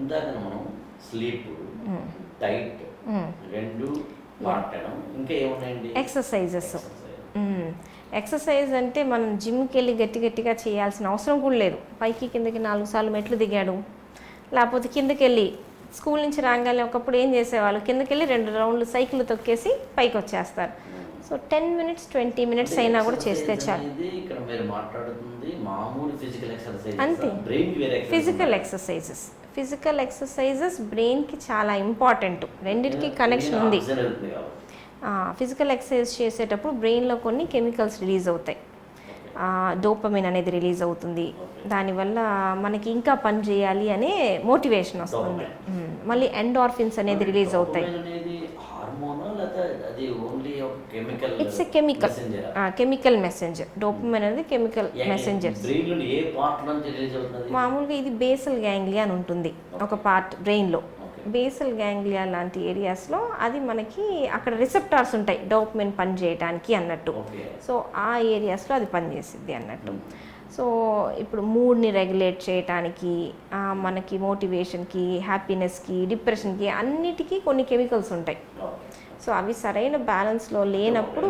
ఇందాక మనం sleep diet రెండు మాట్లాడడం ఇంకా ఏమున్నాయండి? ఎక్సర్సైజెస్. ఎక్సర్సైజ్ అంటే మనం జిమ్కి వెళ్ళి గట్టి గట్టిగా చేయాల్సిన అవసరం కూడా లేదు. పైకి కిందకి నాలుగు సార్లు మెట్లు దిగాడు. లేకపోతే కిందకి వెళ్ళి స్కూల్ నుంచి రాగానే ఒకప్పుడు ఏం చేసేవాళ్ళు? కిందకి వెళ్ళి రెండు రౌండ్లు సైకిల్ తొక్కేసి పైకి వచ్చేస్తారు. So ten minutes twenty minutes అయినా కూడా చేస్తే చాలు. అనేది ఇక్కడ మీరు మాట్లాడుతుంది మామూలు ఫిజికల్ ఎక్సర్సైజ్ అంతే. ఫిజికల్? ఎక్సర్సైజెస్ ఫిజికల్ ఎక్సర్సైజెస్ బ్రెయిన్కి చాలా ఇంపార్టెంట్. రెండింటికి కనెక్షన్ ఉంది. ఫిజికల్ ఎక్సర్సైజ్ చేసేటప్పుడు బ్రెయిన్లో కొన్ని కెమికల్స్ రిలీజ్ అవుతాయి. డోపమిన్ అనేది రిలీజ్ అవుతుంది. దానివల్ల మనకి ఇంకా పని చేయాలి అనే మోటివేషన్ వస్తుంది. మళ్ళీ ఎండార్ఫిన్స్ అనేది రిలీజ్ అవుతాయి Dopamine అనేది హార్మోనా లేదా అది ఓన్లీ ఒక chemical it's a chemical chemical messenger dopamine అనేది కెమికల్ మెసెంజర్ బ్రెయిన్లో ఏ పార్ట్ నుంచి రిలీజ్ అవుతుంది? మామూలుగా ఇది బేసల్ గ్యాంగ్లియా అని ఉంటుంది. ఒక పార్ట్ బ్రెయిన్లో బేసల్ గ్యాంగ్లియా లాంటి ఏరియాస్లో అది మనకి అక్కడ రిసెప్టార్స్ ఉంటాయి. డోపమిన్ పని చేయడానికి అన్నట్టు. సో ఆ ఏరియాస్లో అది పనిచేసిద్ది అన్నట్టు. సో ఇప్పుడు మూడ్ని రెగ్యులేట్ చేయటానికి మనకి మోటివేషన్కి హ్యాపీనెస్కి డిప్రెషన్కి అన్నిటికీ కొన్ని కెమికల్స్ ఉంటాయి. సో అవి సరైన బ్యాలెన్స్లో లేనప్పుడు